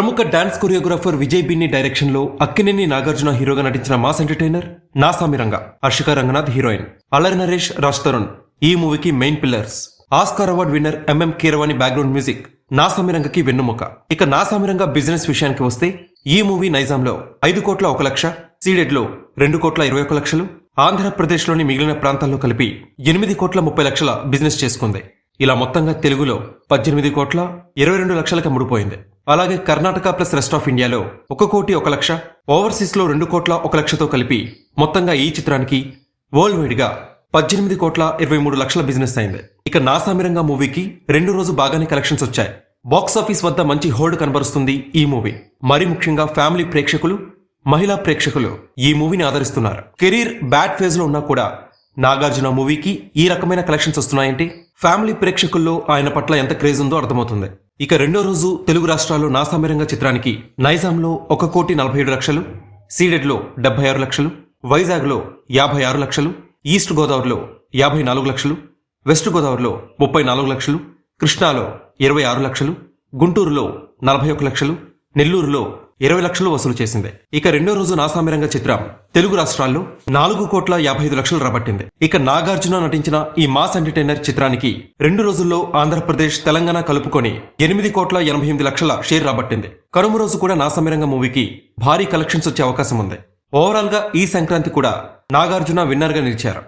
ప్రముఖ dance choreographer Vijay Binny డైరెక్షన్లో అక్కినేని నాగార్జున హీరోగా నటించిన mass entertainer Naa Saami Ranga Harshika Ranganath heroine Allari Naresh Raj Tarun ఈ మూవీకి main pillars Oscar award winner MM Keeravani background music Naa Saami రంగకి వెన్నుముక. ఇక నాసామి రంగ బిజినెస్ విషయానికి వస్తే ఈ మూవీ నైజాంలో ఐదు కోట్ల ఒక లక్ష సీడెడ్లో రెండు కోట్ల ఇరవై ఒక లక్షలు ఆంధ్రప్రదేశ్లోని మిగిలిన ప్రాంతాల్లో కలిపి ఎనిమిది కోట్ల ముప్పై లక్షల బిజినెస్ చేసుకుంది. ఇలా మొత్తంగా తెలుగులో పద్దెనిమిది కోట్ల ఇరవై రెండు లక్షలకు అమ్ముడుపోయింది అలాగే కర్ణాటక ప్లస్ రెస్ట్ ఆఫ్ ఇండియాలో ఒక కోటి ఒక లక్ష ఓవర్సీస్లో రెండు కోట్ల ఒక లక్షతో కలిపి మొత్తంగా ఈ చిత్రానికి వరల్డ్ వైడ్గా పద్దెనిమిది కోట్ల ఇరవై మూడు లక్షల బిజినెస్ అయింది. ఇక నాసామిరంగా మూవీకి రెండు రోజు బాగానే కలెక్షన్స్ వచ్చాయి. బాక్స్ ఆఫీస్ వద్ద మంచి హోల్డ్ కనబరుస్తుంది ఈ మూవీ. మరి ముఖ్యంగా ఫ్యామిలీ ప్రేక్షకులు మహిళా ప్రేక్షకులు ఈ మూవీని ఆదరిస్తున్నారు. కెరీర్ బ్యాడ్ ఫేజ్లో ఉన్నా కూడా నాగార్జున మూవీకి ఈ రకమైన కలెక్షన్స్ వస్తున్నాయంటే ఫ్యామిలీ ప్రేక్షకుల్లో ఆయన పట్ల ఎంత క్రేజ్ ఉందో అర్థమవుతుంది. ఇక రెండో రోజు తెలుగు రాష్ట్రాల్లో నాసామిరంగ చిత్రానికి నైజాంలో ఒక కోటి నలభై ఏడు లక్షలు సీడెడ్లో డెబ్బై ఆరు లక్షలు వైజాగ్లో యాభై ఆరు లక్షలు ఈస్ట్ గోదావరిలో యాభై నాలుగు లక్షలు వెస్ట్ గోదావరిలో ముప్పై నాలుగు లక్షలు కృష్ణాలో ఇరవై ఆరు లక్షలు గుంటూరులో నలభై ఒక లక్షలు నెల్లూరులో ఇరవై లక్షలు వసూలు చేసింది. ఇక రెండో రోజు నాసామిరంగ చిత్రం. తెలుగు రాష్ట్రాల్లో నాలుగు కోట్ల యాభై ఐదు లక్షలు రాబట్టింది. ఇక నాగార్జున నటించిన ఈ మాస్ ఎంటర్టైనర్ చిత్రానికి రెండు రోజుల్లో ఆంధ్రప్రదేశ్ తెలంగాణ కలుపుకొని ఎనిమిది కోట్ల ఎనభై ఎనిమిది లక్షల షేర్ రాబట్టింది. కనుమ రోజు కూడా నాసామిరంగ మూవీకి భారీ కలెక్షన్స్ వచ్చే అవకాశం ఉంది. ఓవరాల్గా ఈ సంక్రాంతి కూడా నాగార్జున విన్నర్గా నిలిచారు.